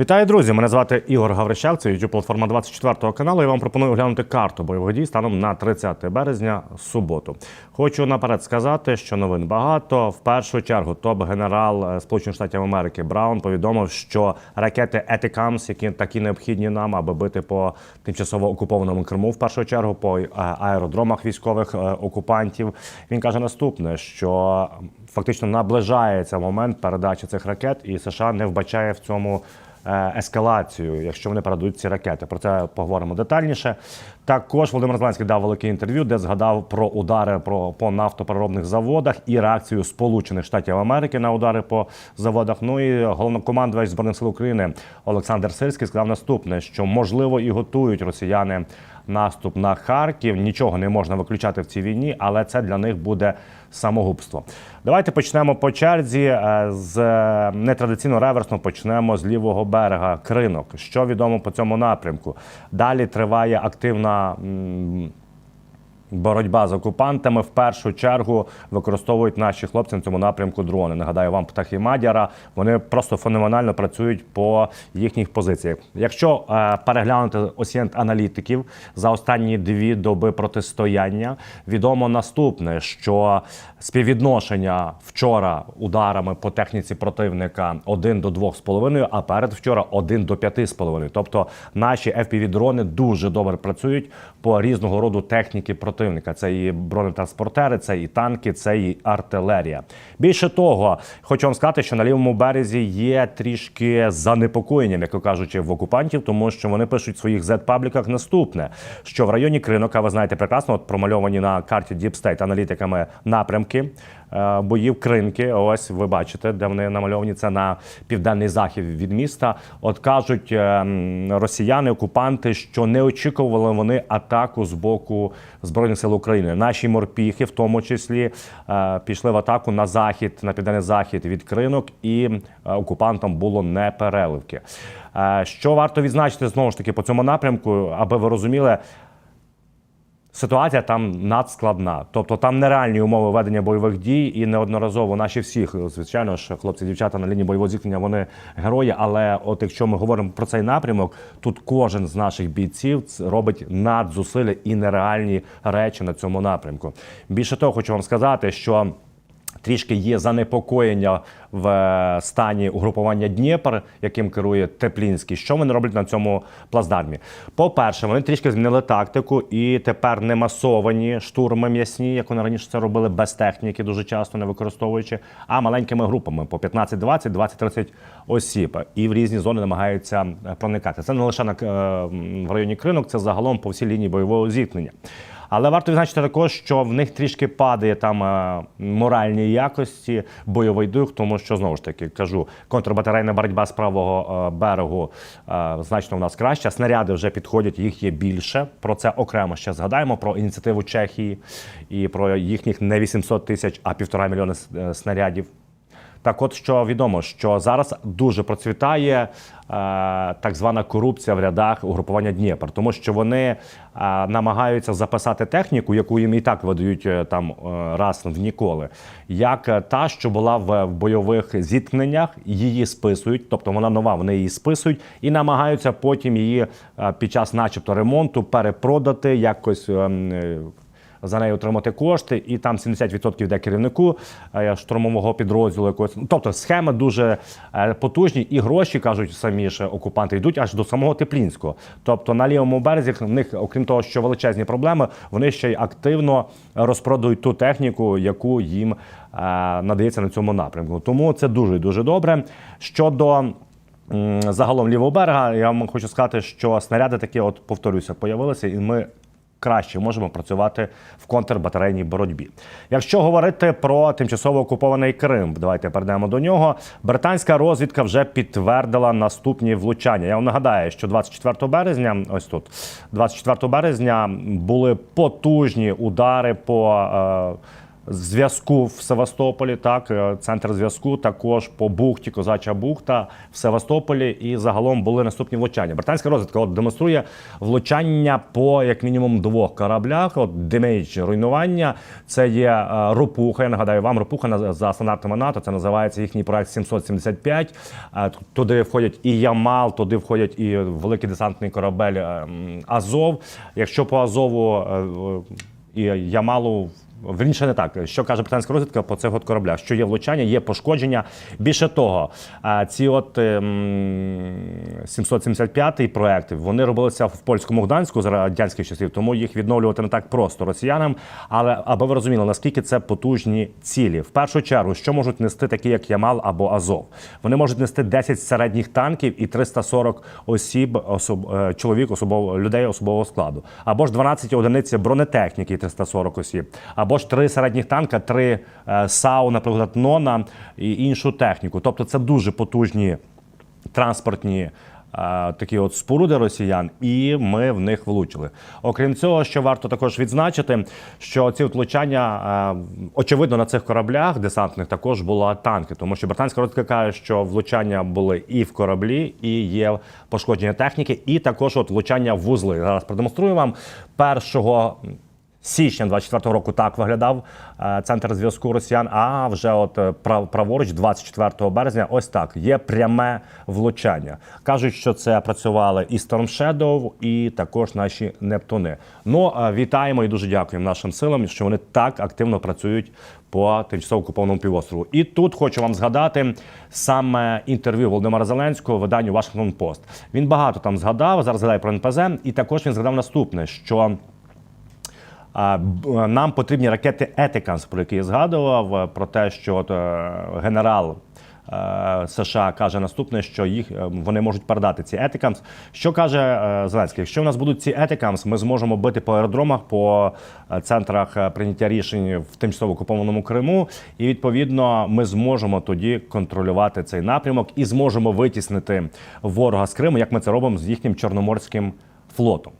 Вітаю, друзі! Мене звати Ігор Гаврищак, це youtube платформа 24 каналу. Я вам пропоную оглянути карту бойових дій станом на 30 березня суботу. Хочу наперед сказати, що новин багато. В першу чергу топ-генерал е, Сполучених Штатів Америки Браун повідомив, що ракети Етикамс, які такі необхідні нам, аби бити по тимчасово окупованому Криму, в першу чергу по е, аеродромах військових е, окупантів. Він каже наступне, що фактично наближається момент передачі цих ракет, і США не вбачає в цьому ескалацію, якщо вони передадуть ці ракети. Про це поговоримо детальніше. Також Володимир Зеленський дав велике інтерв'ю, де згадав про удари про по нафтопереробних заводах і реакцію Сполучених Штатів Америки на удари по заводах. Ну і головнокомандувач збройних сил України Олександр Сирський сказав наступне: що можливо і готують росіяни наступ на Харків. Нічого не можна виключати в цій війні, але це для них буде самогубство. Давайте почнемо по черзі е, з е, нетрадиційно реверсно. Почнемо з лівого берега кринок. Що відомо по цьому напрямку? Далі триває активна. 嗯 Боротьба з окупантами в першу чергу використовують наші хлопці на цьому напрямку дрони. Нагадаю вам птахи Мадяра. Вони просто феноменально працюють по їхніх позиціях. Якщо е, переглянути осінт аналітиків за останні дві доби протистояння, відомо наступне, що співвідношення вчора ударами по техніці противника 1 до 2,5, а перед вчора 1 до 5,5. Тобто наші FPV-дрони дуже добре працюють по різного роду техніки противника. Це і бронетранспортери, це і танки, це і артилерія. Більше того, хочу вам сказати, що на лівому березі є трішки занепокоєння, м'яко кажучи, в окупантів, тому що вони пишуть в своїх зет-пабліках наступне: що в районі Кринока, ви знаєте прекрасно, от промальовані на карті Діпстейт аналітиками напрямки. Е, Боїв кринки, ось ви бачите, де вони намальовані. Це на південний захід від міста. От кажуть е, росіяни, окупанти, що не очікували вони атаку з боку збройних сил України. Наші морпіхи, в тому числі, е, пішли в атаку на захід, на південний захід від кринок, і окупантам було не переливки. Що варто відзначити знову ж таки по цьому напрямку, аби ви розуміли. Ситуація там надскладна, тобто там нереальні умови ведення бойових дій, і неодноразово наші всіх, звичайно ж, хлопці, дівчата на лінії бойового зіткнення, вони герої. Але от якщо ми говоримо про цей напрямок, тут кожен з наших бійців робить надзусилля і нереальні речі на цьому напрямку. Більше того, хочу вам сказати, що. Трішки є занепокоєння в е, стані угрупування Дніпр, яким керує Теплінський. Що вони роблять на цьому плацдармі? По-перше, вони трішки змінили тактику і тепер не масовані штурми м'ясні, як вони раніше це робили без техніки, дуже часто не використовуючи, а маленькими групами по 15-20, 20-30 осіб. І в різні зони намагаються е, проникати. Це не лише на е, в районі кринок, це загалом по всій лінії бойового зіткнення. Але варто відзначити також, що в них трішки падає там е, моральні якості, бойовий дух, тому що знову ж таки кажу, контрбатарейна боротьба з правого е, берегу е, значно в нас краща. Снаряди вже підходять, їх є більше. Про це окремо ще згадаємо про ініціативу Чехії і про їхніх не 800 тисяч, а півтора мільйони снарядів. Так, от що відомо, що зараз дуже процвітає е, так звана корупція в рядах угрупування Дніпр, тому що вони е, намагаються записати техніку, яку їм і так видають е, там е, раз в ніколи, як е, та, що була в, в бойових зіткненнях, її списують, тобто вона нова, вони її списують і намагаються потім її е, під час, начебто, ремонту перепродати якось. ем, е, за неї отримати кошти, і там 70% йде керівнику е, штурмового підрозділу якогось. Ну, Тобто схеми дуже е, потужні, і гроші кажуть самі ж окупанти йдуть аж до самого Теплінського. Тобто на лівому березі в них, окрім того, що величезні проблеми, вони ще й активно розпродають ту техніку, яку їм е, надається на цьому напрямку. Тому це дуже дуже добре. Щодо загалом лівого берега, я вам хочу сказати, що снаряди такі, от повторюся, появилися, і ми краще можемо працювати в контрбатарейній боротьбі. Якщо говорити про тимчасово окупований Крим, давайте перейдемо до нього. Британська розвідка вже підтвердила наступні влучання. Я вам нагадаю, що 24 березня, ось тут, 24 березня були потужні удари по. Е, зв'язку в Севастополі, так, е, центр зв'язку, також по бухті, Козача бухта в Севастополі. І загалом були наступні влучання. Британська розвідка от демонструє влучання по як мінімум двох кораблях. От демейдж руйнування. Це є е, ропуха. Я нагадаю вам, ропуха за стандартами НАТО. Це називається їхній проект 775. Е, Туди входять і Ямал, туди входять і великий десантний корабель е, Азов. Якщо по Азову і Ямалу. Вірніше не так, що каже британська розвідка по цих от кораблях, що є влучання, є пошкодження. Більше того, ці от ем, 775-й проект вони робилися в польському Гданську за радянських часів, тому їх відновлювати не так просто росіянам. Але аби ви розуміли, наскільки це потужні цілі. В першу чергу, що можуть нести такі, як Ямал або Азов, вони можуть нести 10 середніх танків і 340 осіб, особ, е, чоловік, особово людей особового складу, або ж 12 одиниць бронетехніки, і 340 осіб, або ж 3 середніх танка, 3 е, САУ, наприклад, НОНа і іншу техніку. Тобто це дуже потужні транспортні. е, Такі от споруди росіян, і ми в них влучили. Окрім цього, що варто також відзначити, що ці влучання, е, очевидно, на цих кораблях десантних також були танки, тому що британська розвідка каже, що влучання були і в кораблі, і є пошкодження техніки, і також от влучання в вузли. Зараз продемонструю вам першого. Січня 24-го року так виглядав е, центр зв'язку росіян. А вже от е, праворуч, 24 березня, ось так є пряме влучання. кажуть, що це працювали і Storm Shadow, і також наші Нептуни. Ну е, вітаємо і дуже дякуємо нашим силам, що вони так активно працюють по тимчасово окупованому півострову. І тут хочу вам згадати саме інтерв'ю Володимира Зеленського виданню Washington Post. Він багато там згадав. Зараз згадає про НПЗ, і також він згадав наступне: що. А, Нам потрібні ракети Етиканс, про які я згадував, е, про те, що от, е, генерал е, США каже наступне, що їх е, вони можуть передати ці Етикамс. Що каже е, Зеленський? Якщо у нас будуть ці Етикамс, ми зможемо бити по аеродромах, по е, центрах е, прийняття рішень в тимчасово окупованому Криму, і відповідно ми зможемо тоді контролювати цей напрямок і зможемо витіснити ворога з Криму, як ми це робимо з їхнім чорноморським флотом.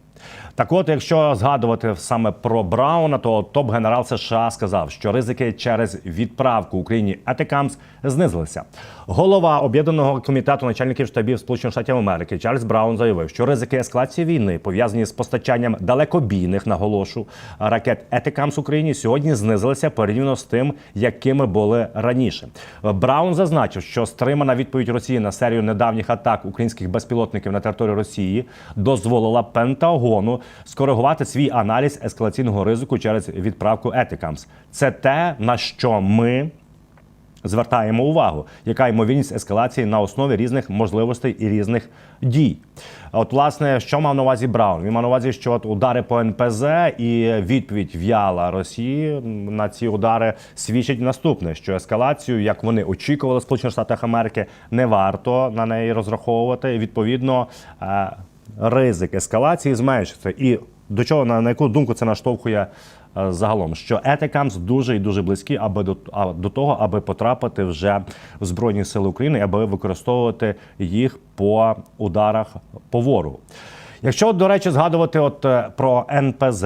Так от, якщо згадувати саме про Брауна, то топ-генерал США сказав, що ризики через відправку Україні Атакамс знизилися. Голова об'єднаного комітету начальників штабів Сполучених Штатів Америки Чарльз Браун заявив, що ризики ескалації війни пов'язані з постачанням далекобійних наголошу ракет Етикамс Україні сьогодні знизилися порівняно з тим, якими були раніше. Браун зазначив, що стримана відповідь Росії на серію недавніх атак українських безпілотників на територію Росії дозволила Пентагону скоригувати свій аналіз ескалаційного ризику через відправку Етикамс. Це те, на що ми звертаємо увагу, яка ймовірність ескалації на основі різних можливостей і різних дій. От, власне, що мав на увазі Браун? Він мав на увазі, що от удари по НПЗ і відповідь в'яла Росії на ці удари свідчить наступне: що ескалацію, як вони очікували в Сполучених Штатах Америки, не варто на неї розраховувати. Відповідно, е, ризик ескалації зменшиться. І до чого на, на яку думку це наштовхує е, загалом? Що етикамс дуже і дуже близькі, аби до, а, до того, аби потрапити вже в Збройні Сили України, аби використовувати їх по ударах по ворогу. Якщо, до речі, згадувати от е, про НПЗ.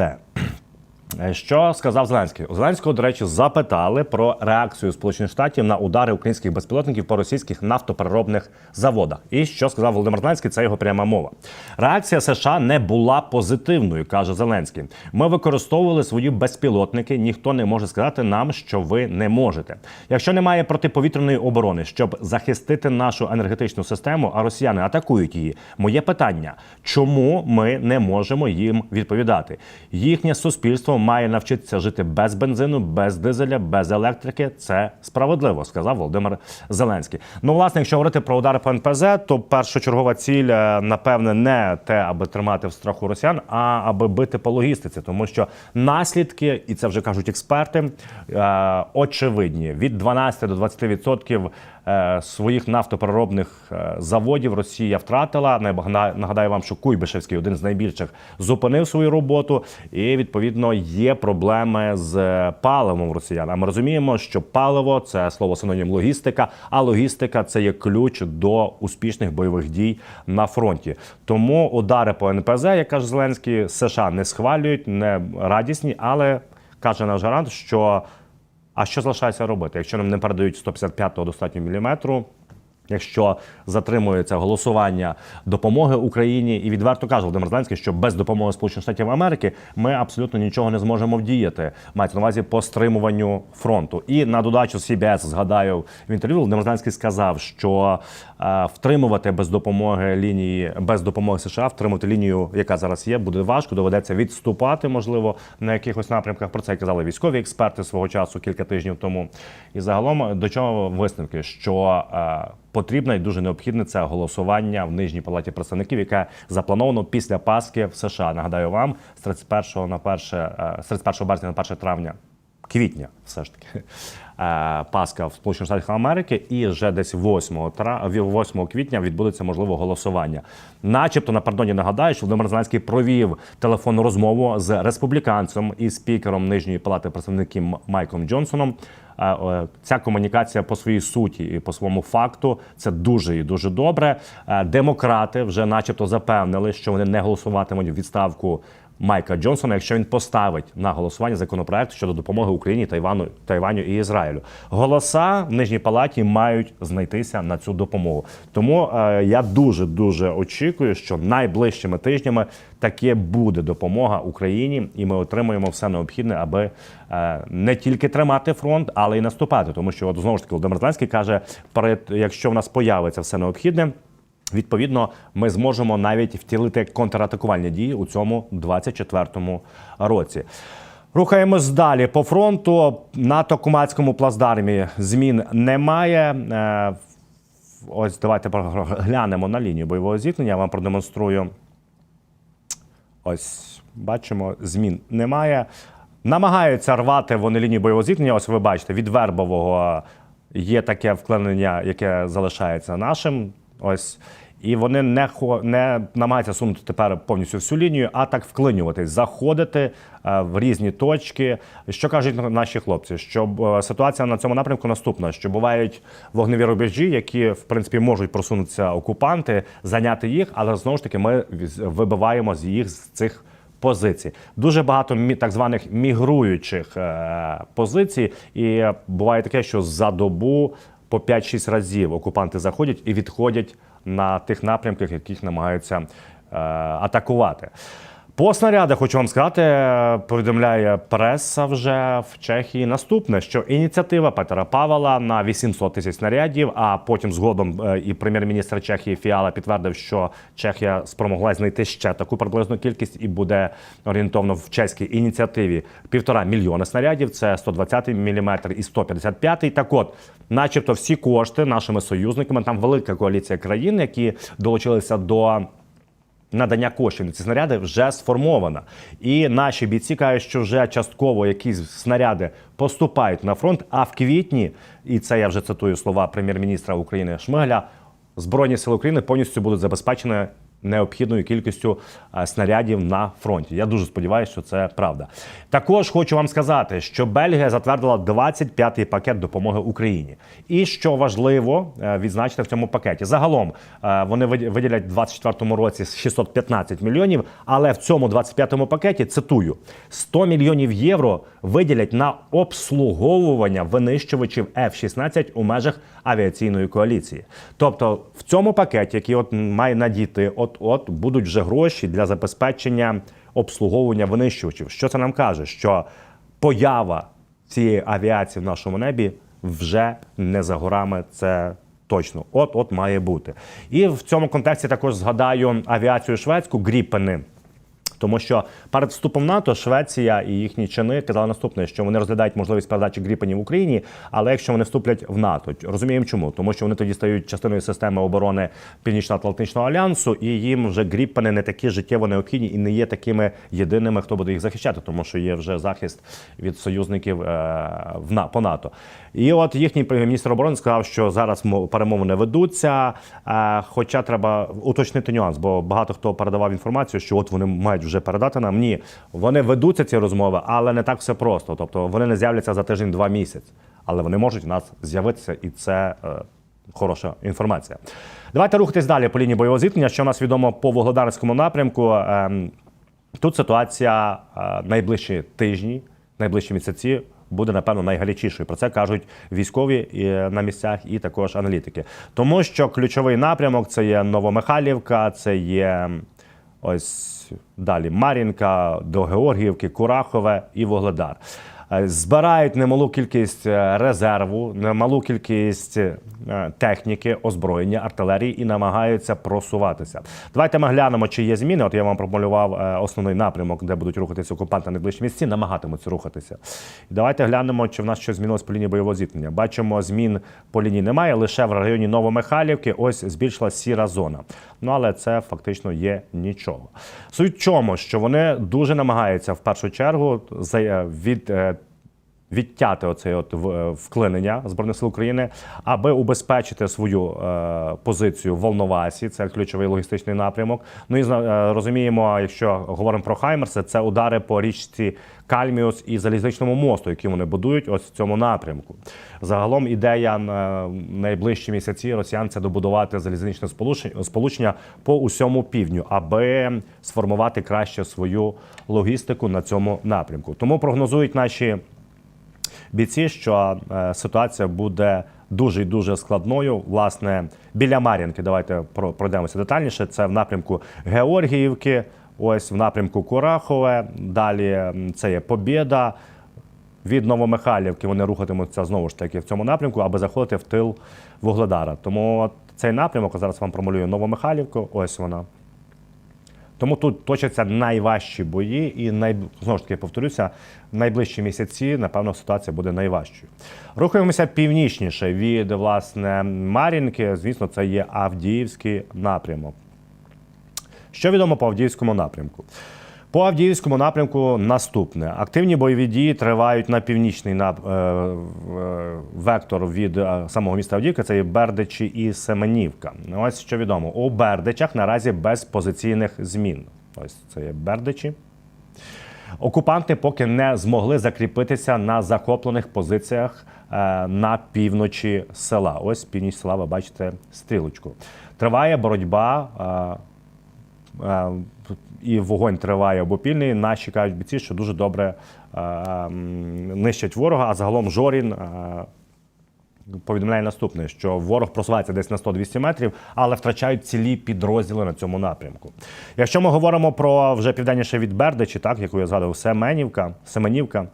Е, Що сказав Зеленський? У Зеленського, до речі, запитали про реакцію Сполучених Штатів на удари українських безпілотників по російських нафтопереробних заводах. І що сказав Володимир Зеленський, це його пряма мова. Реакція США не була позитивною, каже Зеленський. Ми використовували свої безпілотники. Ніхто не може сказати нам, що ви не можете. Якщо немає протиповітряної оборони, щоб захистити нашу енергетичну систему, а росіяни атакують її. Моє питання: чому ми не можемо їм відповідати? Їхнє суспільство має навчитися жити без бензину, без дизеля, без електрики. Це справедливо, сказав Володимир Зеленський. Ну, власне, якщо говорити про удари по НПЗ, то першочергова ціль, е, напевне, не те, аби тримати в страху росіян, а аби бити по логістиці, тому що наслідки, і це вже кажуть експерти, е, очевидні від 12 до 20% відсотків е, своїх нафтопереробних е, заводів Росія втратила. Нагадаю вам, що Куйбишевський, один з найбільших, зупинив свою роботу, і відповідно є проблеми з е, паливом росіян. А ми розуміємо, що паливо це слово синонім логістика, а логістика це є ключ до успішних бойових дій на фронті. Тому удари по НПЗ, як каже Зеленський, США не схвалюють, не радісні, але каже наш гарант, що А що залишається робити? Якщо нам не передають 155-го достатньо міліметру, якщо затримується голосування допомоги Україні, і відверто каже Володимир Зеленський, що без допомоги Сполучених Штатів Америки ми абсолютно нічого не зможемо вдіяти. Мається на увазі по стримуванню фронту. І на додачу CBS, згадаю в інтерв'ю, Володимир Зеленський сказав, що е, втримувати без допомоги лінії, без допомоги США, втримати лінію, яка зараз є, буде важко. Доведеться відступати, можливо, на якихось напрямках. Про це казали військові експерти свого часу кілька тижнів тому. І загалом до чого висновки, що е, потрібно і дуже необхідне це голосування в нижній палаті представників, яке заплановано після Пасхи в США. Нагадаю вам з 31 на 1, е, з 31 березня на 1 травня. Квітня, все ж таки, Пасха в Сполучених Штатах Америки, і вже десь 8, тра... 8 квітня відбудеться можливо голосування. Начебто напередодні нагадаю, що Володимир Зеленський провів телефонну розмову з республіканцем і спікером нижньої палати представників Майком Джонсоном. Е, е, Ця комунікація по своїй суті і по своєму факту це дуже і дуже добре. Е, Демократи вже, начебто, запевнили, що вони не голосуватимуть відставку Майка Джонсона, якщо він поставить на голосування законопроект щодо допомоги Україні, Тайвану, Тайваню і Ізраїлю. Голоса в нижній палаті мають знайтися на цю допомогу. Тому е, я дуже дуже очікую, що найближчими тижнями таке буде допомога Україні, і ми отримуємо все необхідне, аби е, не тільки тримати фронт, але й наступати. Тому що от знову ж таки Володимир Зеленський каже, перед якщо в нас появиться все необхідне. Відповідно, ми зможемо навіть втілити контратакувальні дії у цьому 24-му році. Рухаємось далі по фронту. На Токумацькому плацдармі змін немає. Е, Ось давайте глянемо на лінію бойового зіткнення. Я вам продемонструю. Ось бачимо, змін немає. Намагаються рвати вони лінію бойового зіткнення. Ось ви бачите, від Вербового є таке вклинення, яке залишається нашим. Ось. І вони не не намагаються сунути тепер повністю всю лінію, а так вклинюватись, заходити е, в різні точки. Що кажуть наші хлопці? Що е, ситуація на цьому напрямку наступна: що бувають вогневі рубежі, які в принципі можуть просунутися окупанти, зайняти їх, але знову ж таки ми вибиваємо з їх з цих позицій. Дуже багато так званих мігруючих е, позицій, і буває таке, що за добу по 5-6 разів окупанти заходять і відходять на тих напрямках, яких намагаються е, атакувати. По снарядах хочу вам сказати, повідомляє преса вже в Чехії наступне, що ініціатива Петера Павела на 800 тисяч снарядів. А потім згодом е, і прем'єр-міністр Чехії Фіала підтвердив, що Чехія спромогла знайти ще таку приблизну кількість і буде орієнтовно в чеській ініціативі півтора мільйона снарядів. Це 120 мм і 155. Так от, начебто, всі кошти нашими союзниками, там велика коаліція країн, які долучилися до надання коштів на ці снаряди вже сформована. І наші бійці кажуть, що вже частково якісь снаряди поступають на фронт. А в квітні, і це я вже цитую слова прем'єр-міністра України Шмигля, Збройні сили України повністю будуть забезпечені необхідною кількістю е, снарядів на фронті. Я дуже сподіваюся, що це правда. Також хочу вам сказати, що Бельгія затвердила 25-й пакет допомоги Україні. І що важливо е, відзначити в цьому пакеті. Загалом е, вони виділять в 24-му році 615 мільйонів, але в цьому 25-му пакеті цитую 100 мільйонів євро виділять на обслуговування винищувачів F-16 у межах авіаційної коаліції. Тобто в цьому пакеті, який от має надійти, от от будуть вже гроші для забезпечення обслуговування винищувачів. Що це нам каже? Що поява цієї авіації в нашому небі вже не за горами. Це точно, от от має бути. І в цьому контексті також згадаю авіацію шведську Гріпени. Тому що перед вступом НАТО Швеція і їхні чини казали наступне, що вони розглядають можливість передачі гріпенів Україні, але якщо вони вступлять в НАТО, розуміємо чому, тому що вони тоді стають частиною системи оборони Північно-Атлантичного альянсу, і їм вже гріпени не такі життєво необхідні і не є такими єдиними, хто буде їх захищати, тому що є вже захист від союзників е, в по НАТО. І от їхній міністр оборони сказав, що зараз мо- перемовини ведуться. Е, хоча треба уточнити нюанс, бо багато хто передавав інформацію, що от вони мають вже передати нам. Ні, вони ведуться ці розмови, але не так все просто. Тобто вони не з'являться за тиждень-два місяць, але вони можуть у нас з'явитися, і це е, хороша інформація. Давайте рухатись далі по лінії бойового зіткнення. Що в нас відомо по Вугледарському напрямку. Ем, Тут ситуація е, найближчі тижні, найближчі місяці буде напевно найгарячішою. Про це кажуть військові е, на місцях і також аналітики. Тому що ключовий напрямок це є Новомихайлівка, це є ось далі Мар'їнка, до Георгіївки, Курахове і Вогледар. Е, Збирають немалу кількість е, резерву, немалу кількість е, техніки, озброєння, артилерії і намагаються просуватися. Давайте ми глянемо, чи є зміни. От я вам пропонував е, основний напрямок, де будуть рухатися окупанти на найближчі місці, намагатимуться рухатися. Давайте глянемо, чи в нас щось змінилось по лінії бойового зіткнення. Бачимо, змін по лінії немає. Лише в районі Новомихайлівки ось збільшилась сіра зона. Ну але це фактично є нічого. Суть в чому, що вони дуже намагаються в першу чергу від. Відтяти оце от е, вклинення збройних сил України, аби убезпечити свою е, позицію в Волновасі. Це ключовий логістичний напрямок. Ну і е, розуміємо, якщо говоримо про Хаймерси, це удари по річці Кальміус і залізничному мосту, які вони будують ось в цьому напрямку. Загалом ідея на найближчі місяці росіян це добудувати залізничне сполучення по усьому півдню, аби сформувати краще свою логістику на цьому напрямку. Тому прогнозують наші бійці, що е, ситуація буде дуже і дуже складною. Власне, біля Мар'їнки, давайте про- пройдемося детальніше. Це в напрямку Георгіївки, ось в напрямку Курахове. Далі це є Побєда. Від Новомихайлівки вони рухатимуться знову ж таки в цьому напрямку, аби заходити в тил Вугледара. Тому цей напрямок зараз вам промалюю Новомихайлівку. Ось вона. Тому тут точаться найважчі бої, і най... знову ж таки повторюся, в найближчі місяці, напевно, ситуація буде найважчою. Рухаємося північніше від власне Мар'їнки. Звісно, це є Авдіївський напрямок. Що відомо по Авдіївському напрямку? По Авдіївському напрямку наступне: активні бойові дії тривають на північний нап... е, е, вектор від е, самого міста Авдіївка. Це є Бердичі і Семенівка. Ось що відомо. У Бердичах наразі без позиційних змін. Ось це є Бердичі. Окупанти поки не змогли закріпитися на захоплених позиціях на півночі села. Ось північ села, ви бачите стрілочку. Триває боротьба. І вогонь триває обопільний. Наші кажуть бійці, що дуже добре е, нищать ворога. А загалом Жорін е, повідомляє наступне: що ворог просувається десь на 100-200 метрів, але втрачають цілі підрозділи на цьому напрямку. Якщо ми говоримо про вже південніше від Бердичі, так яку я згадував, Семенівка, Семенівка.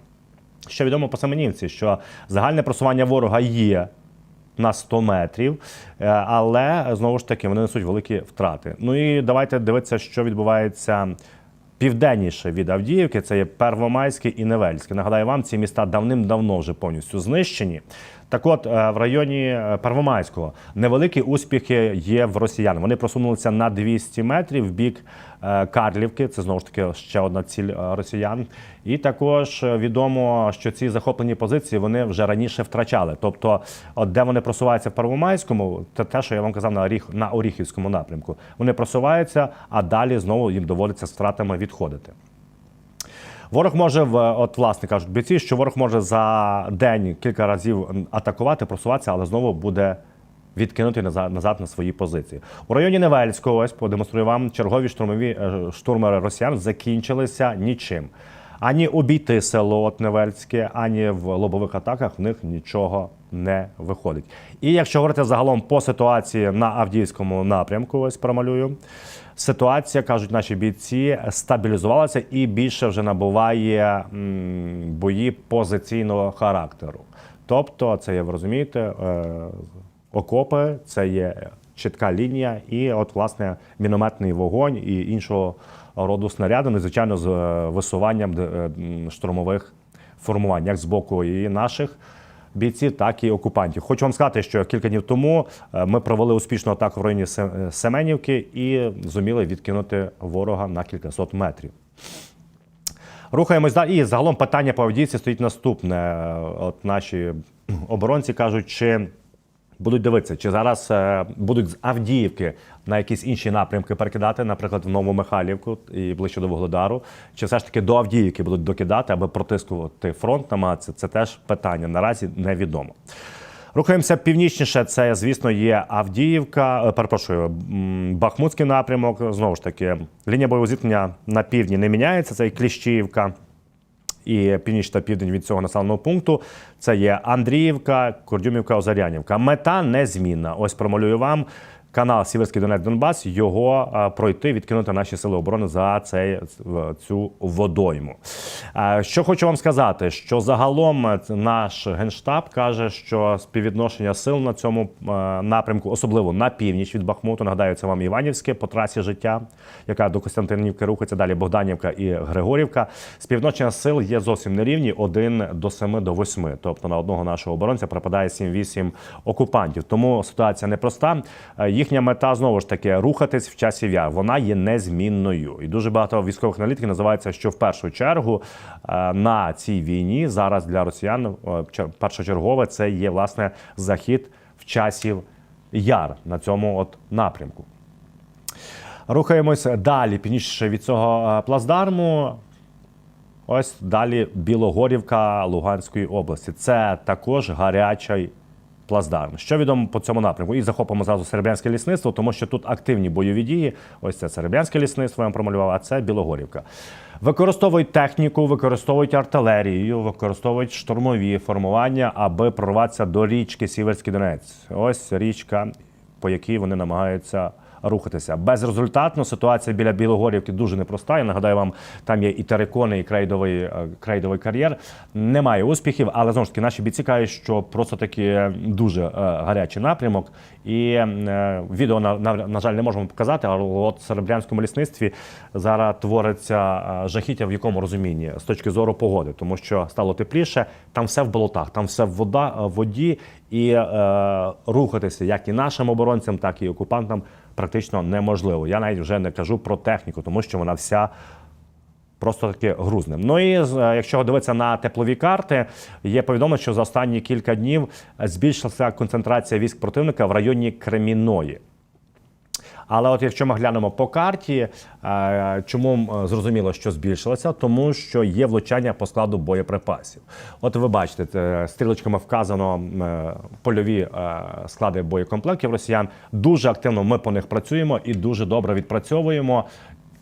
Що відомо по Семенівці, що загальне просування ворога є на 100 метрів, е, але знову ж таки вони несуть великі втрати. Ну і давайте дивитися, що відбувається південніше від Авдіївки. Це є Первомайське і Невельське. Нагадаю вам, ці міста давним-давно вже повністю знищені. Так от, е, в районі е, Первомайського невеликі успіхи є в росіян. Вони просунулися на 200 метрів в бік Карлівки. Це знову ж таки ще одна ціль е, росіян. І також е, відомо, що ці захоплені позиції вони вже раніше втрачали. Тобто, от де вони просуваються в Первомайському, це те, що я вам казав на Оріх на Оріхівському напрямку. Вони просуваються, а далі знову їм доводиться з втратами відходити. Ворог може от власне кажуть бійці, що ворог може за день кілька разів атакувати, просуватися, але знову буде відкинути назад, назад на свої позиції. У районі Невельського ось продемонструю вам чергові штурмові е, штурми росіян закінчилися нічим. Ані обійти село от Невельське, ані в лобових атаках в них нічого не виходить. І якщо говорити загалом по ситуації на Авдіївському напрямку, ось промалюю. Ситуація, кажуть наші бійці, стабілізувалася і більше вже набуває бої позиційного характеру. Тобто, це є, ви розумієте, е, окопи, це є чітка лінія, і от, власне, мінометний вогонь і іншого роду снаряди, ну, і, звичайно, з е, висуванням е, штурмових формувань, як з боку і наших бійців, так і окупантів. Хочу вам сказати, що кілька днів тому е, ми провели успішну атаку в районі Семенівки і зуміли відкинути ворога на кількасот метрів. Рухаємось далі. І загалом питання по Авдіївці стоїть наступне. От наші оборонці кажуть, чи будуть дивитися, чи зараз е, будуть з Авдіївки на якісь інші напрямки перекидати, наприклад, в Новомихайлівку і ближче до Вугледару, чи все ж таки до Авдіївки будуть докидати, аби протискувати фронт намагатися. Це теж питання. Наразі невідомо. Рухаємося північніше. Це, звісно, є Авдіївка. е, Перепрошую, Бахмутський напрямок. Знову ж таки, лінія бойового зіткнення на півдні не міняється. Це і Кліщіївка. І північ та південь від цього населеного пункту. Це є Андріївка, Кордюмівка, Озарянівка. Мета незмінна. Ось промалюю вам. Канал Сіверський Донець Донбас його е, пройти, відкинути наші сили оборони за цей цю водойму. Е, Що хочу вам сказати, що загалом е, наш генштаб каже, що співвідношення сил на цьому е, напрямку, особливо на північ від Бахмуту, нагадаю, це вам Іванівське по трасі життя, яка до Костянтинівки рухається далі Богданівка і Григорівка. Співвідношення сил є зовсім нерівні 1 до 7 до 8. Тобто на одного нашого оборонця припадає 7-8 окупантів. Тому ситуація непроста. Їхня мета знову ж таки рухатись в часі яр. Вона є незмінною. І дуже багато військових аналітиків називається, що в першу чергу е, на цій війні зараз для росіян е, першочергове це є власне захід в часів яр на цьому от напрямку. Рухаємося далі, північніше від цього е, плацдарму. Ось далі Білогорівка Луганської області. Це також гарячий плацдарм. Що відомо по цьому напрямку? І захопимо зразу Серебрянське лісництво, тому що тут активні бойові дії. Ось це Серебрянське лісництво, я вам промалював, а це Білогорівка. Використовують техніку, використовують артилерію, використовують штурмові формування, аби прорватися до річки Сіверський Донець. Ось річка, по якій вони намагаються рухатися. Безрезультатно ситуація біля Білогорівки дуже непроста. Я нагадаю вам, там є і терикони, і крейдовий, е, крейдовий кар'єр. Немає успіхів, але знову ж таки наші бійці кажуть, що просто таки дуже е, гарячий напрямок. І е, відео на, на, на жаль не можемо показати, але от в Серебрянському лісництві зараз твориться жахіття в якому розумінні з точки зору погоди, тому що стало тепліше, там все в болотах, там все в вода, воді, і е, рухатися як і нашим оборонцям, так і окупантам практично неможливо. Я навіть вже не кажу про техніку, тому що вона вся просто таки грузне. Ну і е, якщо дивитися на теплові карти, є повідомлення, що за останні кілька днів збільшилася концентрація військ противника в районі Креміної. Але от якщо ми глянемо по карті, е, чому зрозуміло, що збільшилося? Тому що є влучання по складу боєприпасів. От ви бачите, стрілочками вказано е, польові е, склади боєкомплектів росіян. Дуже активно ми по них працюємо і дуже добре відпрацьовуємо.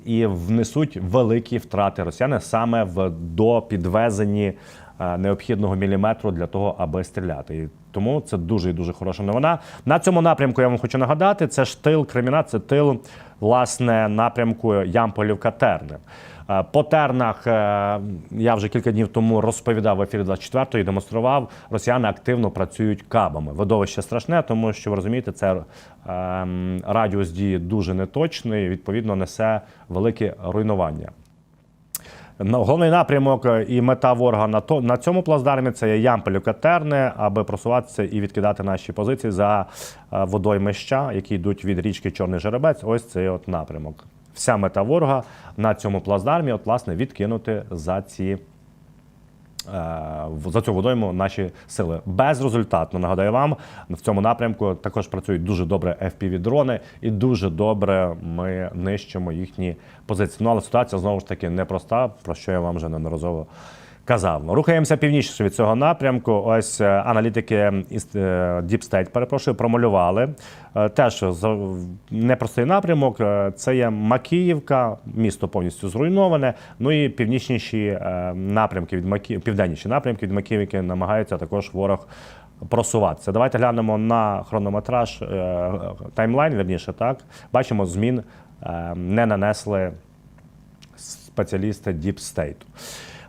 І внесуть великі втрати росіяни саме в допідвезенні е, необхідного міліметру для того, аби стріляти. Тому це дуже і дуже хороша новина. На цьому напрямку я вам хочу нагадати: це ж тил Креміна, це тил власне напрямку Ямполівка Терни. Е, По тернах е, я вже кілька днів тому розповідав в ефірі 24 і демонстрував. Росіяни активно працюють кабами. Видовище страшне, тому що ви розумієте, це ем, радіус дії дуже неточний. Відповідно, несе велике руйнування. Головний напрямок е, і мета ворога на то на цьому плацдармі це є Ямполівка Терне, аби просуватися і відкидати наші позиції за е, водоймища, які йдуть від річки Чорний Жеребець. Ось цей от напрямок. Вся мета ворога на цьому плацдармі, от власне, відкинути за ці. Е, За цю водойму наші сили безрезультатно нагадаю вам в цьому напрямку також працюють дуже добре fpv дрони і дуже добре ми нищимо їхні позиції. Ну але ситуація знову ж таки непроста, про що я вам вже неодноразово казав. Рухаємося північніше від цього напрямку. Ось е, аналітики е, Deep State, перепрошую, промалювали. Е, Теж непростий напрямок. Це є Макіївка, місто повністю зруйноване. Ну і північніші напрямки від Макі... південніші напрямки від Макіївки намагається також ворог. Просуватися. Давайте глянемо на хронометраж таймлайн, верніше, так. Бачимо, змін не нанесли спеціалісти State.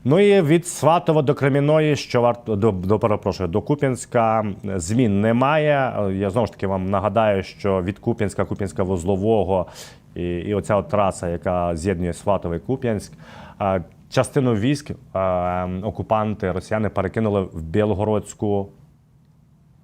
Ну і від Сватова до Креміної, що варто до, до перепрошую, до Куп'янська змін немає. Я знову ж таки вам нагадаю, що від Куп'янська, Куп'янська вузлового і, і оця от траса, яка з'єднує Сватове і Куп'янськ. Частину військ окупанти росіяни перекинули в Білгородську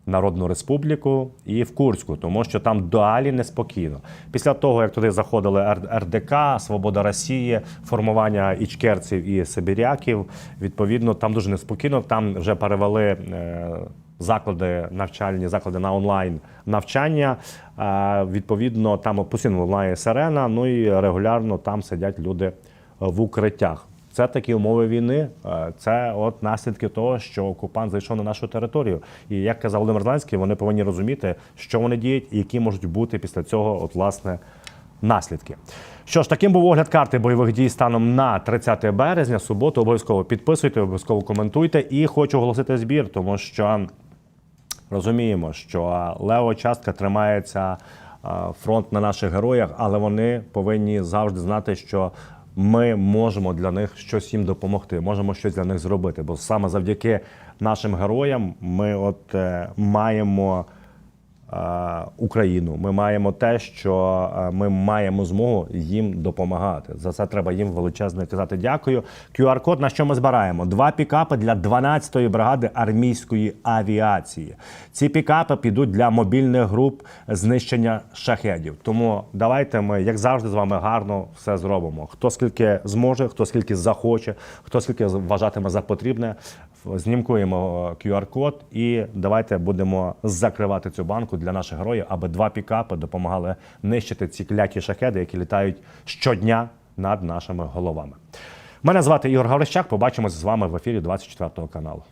Народну Республіку і в Курську, тому що там далі неспокійно. Після того, як туди заходили РДК, Свобода Росії, формування ічкерців і сибіряків, відповідно, там дуже неспокійно. Там вже перевели е, заклади навчальні, заклади на онлайн навчання. Е, відповідно, там постійно лунає сирена. Ну і регулярно там сидять люди в укриттях. Це такі умови війни. Е, Це от наслідки того, що окупант зайшов на нашу територію. І як казав Володимир Зеленський, вони повинні розуміти, що вони діють і які можуть бути після цього, от власне, наслідки. Що ж, таким був огляд карти бойових дій станом на 30 березня, суботу. Обов'язково підписуйте, обов'язково коментуйте. І хочу оголосити збір, тому що розуміємо, що лева частка тримається е, фронт на наших героях, але вони повинні завжди знати, що ми можемо для них щось їм допомогти, можемо щось для них зробити. Бо саме завдяки нашим героям ми от е, маємо. Е, Україну, ми маємо те, що е, ми маємо змогу їм допомагати. За це треба їм величезно казати дякую. QR-код на що ми збираємо? Два пікапи для 12-ї бригади армійської авіації. Ці пікапи підуть для мобільних груп знищення шахедів. Тому давайте ми, як завжди, з вами гарно все зробимо. Хто скільки зможе, хто скільки захоче, хто скільки вважатиме за потрібне. Знімкуємо е, QR-код і давайте будемо закривати цю банку для наших героїв, аби два пікапи допомагали нищити ці кляті шахеди, які літають щодня над нашими головами. Мене звати Ігор Гаврищак. Побачимося з вами в ефірі 24 каналу.